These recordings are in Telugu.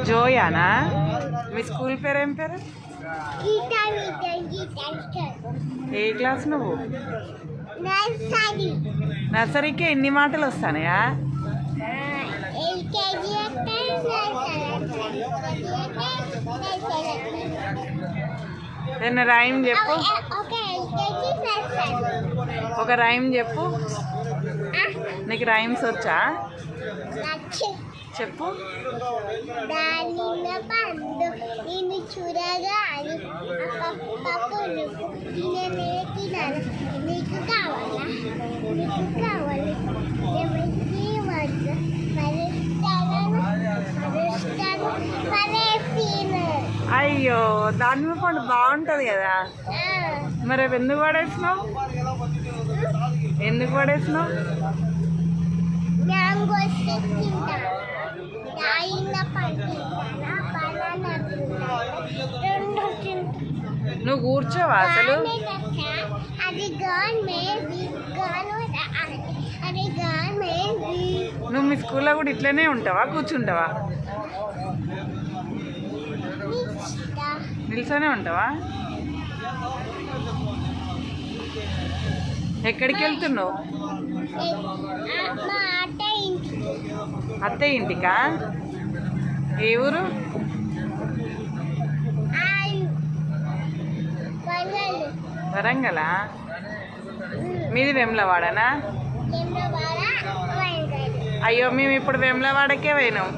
జోయానా మీ స్కూల్ పేరు ఏం పేరు? ఏ క్లాస్ నువ్వు? నర్సరీ. నర్సరీకి ఎన్ని మాటలు వస్తానయా? ఏదైనా రైమ్ చెప్పు. ఒక రైమ్ చెప్పు. నీకు రైమ్స్ వచ్చా? చెప్పు. తిననే తినాలి. నీకు కావాలా? కావాలి. అయ్యో దానిమ్మ పండు బాగుంటుంది కదా. మరి ఎందుకు పడేసినావు? ఎందుకు పడేసినావు? నువ్వు కూర్చోవా అసలు? నువ్వు మీ స్కూల్లో కూడా ఇట్లనే ఉంటావా? కూర్చుంటావా? నిల్చొనే ఉంటావా? ఎక్కడికి వెళ్తున్నావు అత్తయ్య ఇంటికా? ఏ ఊరు? వరంగలా? మీది వెమ్లవాడనా? అయ్యో మేము ఇప్పుడు వెమ్లవాడకే పోయినాం.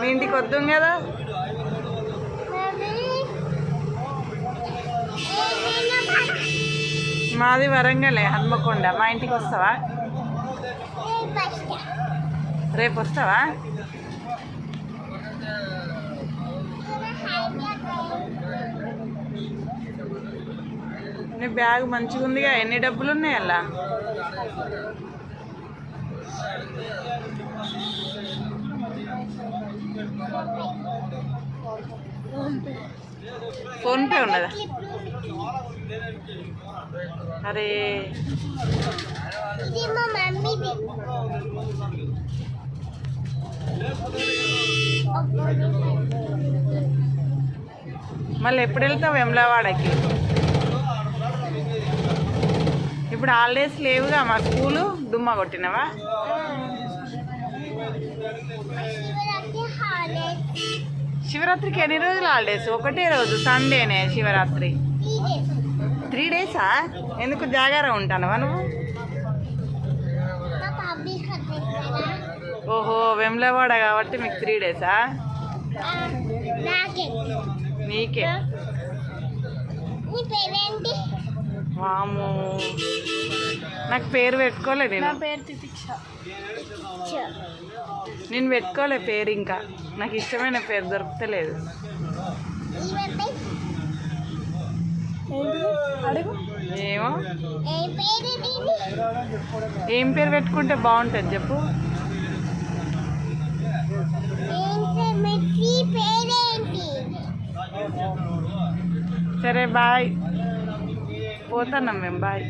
మీ ఇంటికి వద్దాం కదా? మాది వరంగలే హన్మకొండ. మా ఇంటికి వస్తావా? రేపు వస్తావా? నీ బ్యాగ్ మంచిగా ఉందిగా ఎన్ని డబ్బులు ఉన్నాయి అలా? ఫోన్పే ఉన్నదా? అరే. మళ్ళీ ఎప్పుడు వెళ్తావు వెమ్లవాడకి? ఇప్పుడు హాలిడేస్ లేవుగా మా స్కూలు దుమ్మ కొట్టినవా? శివరాత్రికి ఎన్ని రోజులు హాలిడేస్ ఒకటే రోజు సండేనే శివరాత్రి. త్రీ డేస్ ఎందుకు జాగారం ఉంటానవా నువ్వు? ఓహో వెమ్లవాడ కాబట్టి మీకు త్రీ డేసా నాకే. నీ వాము నాకు పేరు పెట్టుకోలే నేను. పేరు తితిక్ష. నేను పెట్టుకోలే పేరు ఇంకా. నాకు ఇష్టమైన పేరు దొరుకుతలేదు ఏమో? ఏ పేరు పెట్టుకుంటే బాగుంటుంది చెప్పు. సరే బాయ్. పోతున్నాం మేము బాయ్.